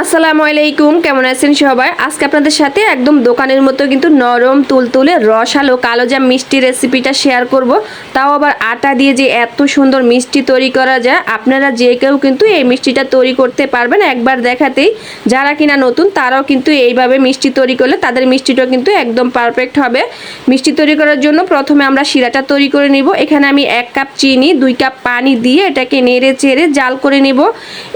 আসসালামু আলাইকুম, কেমন আছেন সবাই? আজকে আপনাদের সাথে একদম দোকানের মতো কিন্তু নরম, তুলতুলে, রসালো কালোজাম মিষ্টি রেসিপিটা শেয়ার করব। তাও আবার আটা দিয়ে যে এত সুন্দর মিষ্টি তৈরি করা যায়, আপনারা যে কেউ কিন্তু এই মিষ্টিটা তৈরি করতে পারবেন। একবার দেখাতেই যারা কিনা নতুন, তারাও কিন্তু এইভাবে মিষ্টি তৈরি করলে তাদের মিষ্টিটা কিন্তু একদম পারফেক্ট হবে। মিষ্টি তৈরি করার জন্য প্রথমে আমরা শিরাটা তৈরি করে নিব। এখানে আমি এক কাপ চিনি, দুই কাপ পানি দিয়ে এটাকে নেড়ে চেড়ে জাল করে নিব।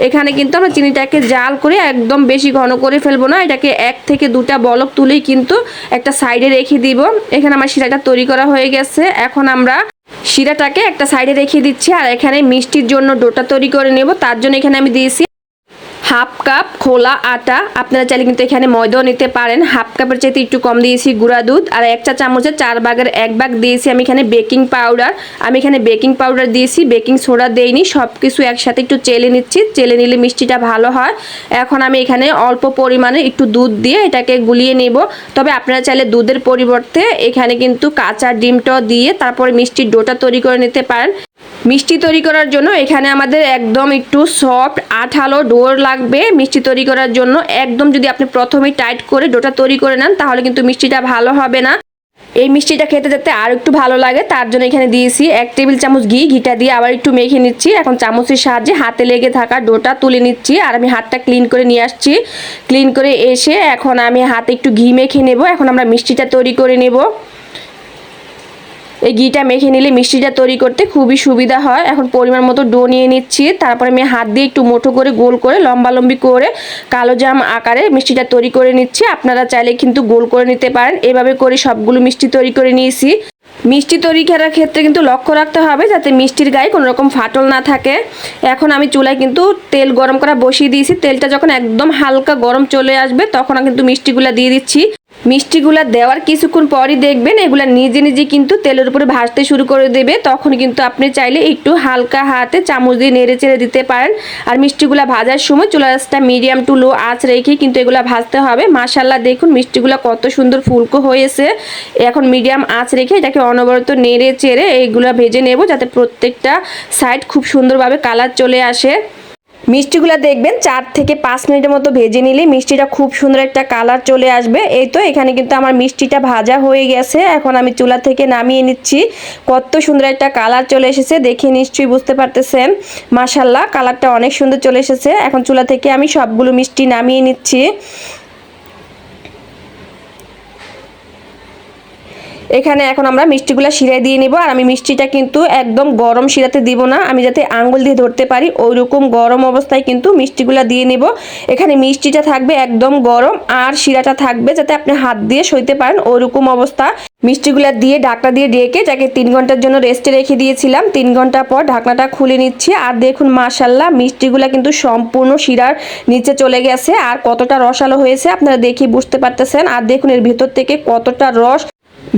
এখানে কিন্তু আমরা চিনিটাকে জাল করে একদম বেশি ঘন করে ফেলব না, এটাকে এক থেকে দুটা বলক তুলেই কিন্তু একটা সাইডে রেখে দিব। এখানে আমার শিরাটা তৈরি করা হয়ে গেছে। এখন আমরা শিরাটাকে একটা সাইডে রেখে দিচ্ছি, আর এখানে মিষ্টির জন্য ডোটা তৈরি করে নেব। তার জন্য এখানে আমি দিয়েছি হাফ কাপ খোলা আটা। আপনারা চাইলে কিন্তু এখানে ময়দাও নিতে পারেন। হাফ কাপের চাইতে একটু কম দিয়েছি গুঁড়া দুধ। আর এক চা চামচের চার ভাগের এক ভাগ দিয়েছি আমি এখানে বেকিং পাউডার। আমি এখানে বেকিং পাউডার দিয়েছি, বেকিং সোডা দেইনি। সব কিছু একসাথে একটু চেলে নিচ্ছি। চেলে নিলে মিষ্টিটা ভালো হয়। এখন আমি এখানে অল্প পরিমাণে একটু দুধ দিয়ে এটাকে গুলিয়ে নেব। তবে আপনারা চাইলে দুধের পরিবর্তে এখানে কিন্তু কাঁচা ডিমটাও দিয়ে তারপরে মিষ্টির ডোটা তৈরি করে নিতে পারেন। মিষ্টি তৈরি করার জন্য এখানে আমাদের একদম একটু সফট আঠালো ডোর লাগবে। মিষ্টি তৈরি করার জন্য একদম যদি আপনি প্রথমে টাইট করে ডোটা তৈরি করে নেন, তাহলে কিন্তু মিষ্টিটা ভালো হবে না। এই মিষ্টিটা খেতে যাতে আর একটু ভালো লাগে, তার জন্য এখানে দিয়েছি এক টেবিল চামচ ঘি, ঘিটা দিয়ে আবার একটু মেখে নিচ্ছি। এখন চামচের সাহায্যে হাতে লেগে থাকা ডোটা তুলে নিচ্ছি আর আমি হাতটা ক্লিন করে নিয়ে আসছি। ক্লিন করে এসে এখন আমি হাতে একটু ঘি মেখে নেব। এখন আমরা মিষ্টিটা তৈরি করে নেব। এই ঘিটা মেখে নিলে মিষ্টিটা তৈরি করতে খুবই সুবিধা হয়। এখন পরিমাণ মতো ডো নিয়ে নিচ্ছি। তারপরে আমি হাত দিয়ে একটু মুঠো করে গোল করে, লম্বালম্বি করে, কালো জাম আকারে মিষ্টিটা তৈরি করে নিচ্ছি। আপনারা চাইলে কিন্তু গোল করে নিতে পারেন। এভাবে করে সবগুলো মিষ্টি তৈরি করে নিয়েছি। মিষ্টি তৈরি করার ক্ষেত্রে কিন্তু লক্ষ্য রাখতে হবে যাতে মিষ্টির গায়ে কোনো রকম ফাটল না থাকে। এখন আমি চুলায় কিন্তু তেল গরম করা বসিয়ে দিয়েছি। তেলটা যখন একদম হালকা গরম চলে আসবে, তখন কিন্তু মিষ্টিগুলো দিয়ে দিচ্ছি। মিষ্টিগুলা দেওয়ার কিছুক্ষণ পরই দেখবেন, এগুলা নিজে নিজে কিন্তু তেলের উপরে ভাজতে শুরু করে দেবে। তখন কিন্তু আপনি চাইলে একটু হালকা হাতে চামচ দিয়ে নেড়ে চেড়ে দিতে পারেন। আর মিষ্টিগুলা ভাজার সময় চুলা রাসটা মিডিয়াম টু লো আঁচ রেখে কিন্তু এগুলা ভাজতে হবে। মাসাল্লাহ দেখুন মিষ্টিগুলা কত সুন্দর ফুলকো হয়েছে। এখন মিডিয়াম আঁচ রেখে এটাকে অনবরত নেড়ে চেড়ে এইগুলা ভেজে নেব, যাতে প্রত্যেকটা সাইড খুব সুন্দরভাবে কালার চলে আসে। মিষ্টিগুলো দেখবেন, চার থেকে পাঁচ মিনিটের মতো ভেজে নিলে মিষ্টিটা খুব সুন্দর একটা কালার চলে আসবে। এই তো, এখানে কিন্তু আমার মিষ্টিটা ভাজা হয়ে গেছে। এখন আমি চুলা থেকে নামিয়ে নিচ্ছি। কত সুন্দর একটা কালার চলে এসেছে, দেখে নিশ্চয়ই বুঝতে পারতেছেন। মাসাল্লাহ কালারটা অনেক সুন্দর চলে এসেছে। এখন চুলা থেকে আমি সবগুলো মিষ্টি নামিয়ে নিচ্ছি। এখানে এখন আমরা মিষ্টিগুলো শিরায় দিয়ে নিব। আর আমি মিষ্টিটা কিন্তু একদম গরম শিরাতে দিব না। আমি যাতে আঙ্গুল দিয়ে ধরতে পারি ওই রকম গরম অবস্থায় কিন্তু মিষ্টিগুলো দিয়ে নিব। এখানে মিষ্টিটা থাকবে একদম গরম আর শিরাটা থাকবে যাতে আপনি হাত দিয়ে সইতে পারেন ওই রকম অবস্থা। মিষ্টিগুলো দিয়ে ঢাকনা দিয়ে ডেকে যাকে তিন ঘণ্টার জন্য রেস্টে রেখে দিয়েছিলাম, তিন ঘণ্টা পর ঢাকনাটা খুলে নিচ্ছি। আর দেখুন মাশাল্লাহ মিষ্টিগুলো কিন্তু সম্পূর্ণ শিরার নিচে চলে গেছে। আর কতটা রসালো হয়েছে আপনারা দেখে বুঝতে পারতেছেন। আর দেখুন এর ভিতর থেকে কতটা রস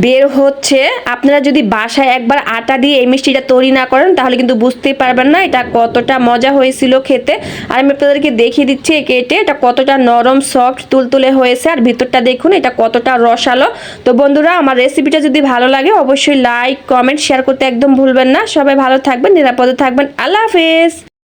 বের হচ্ছে। আপনারা যদি বাসায় একবার আটা দিয়ে এই মিষ্টিটা তৈরি না করেন, তাহলে কিন্তু বুঝতেই পারবেন না এটা কতটা মজা হয়েছিল খেতে। আর আমি আপনাদেরকে দেখিয়ে দিচ্ছি কেটে, এটা কতটা নরম সফট তুলতুলে হয়েছে। আর ভিতরটা দেখুন, এটা কতটা রসালো। তো বন্ধুরা, আমার রেসিপিটা যদি ভালো লাগে, অবশ্যই লাইক কমেন্ট শেয়ার করতে একদম ভুলবেন না। সবাই ভালো থাকবেন, নিরাপদে থাকবেন। আল্লাহ হাফেজ!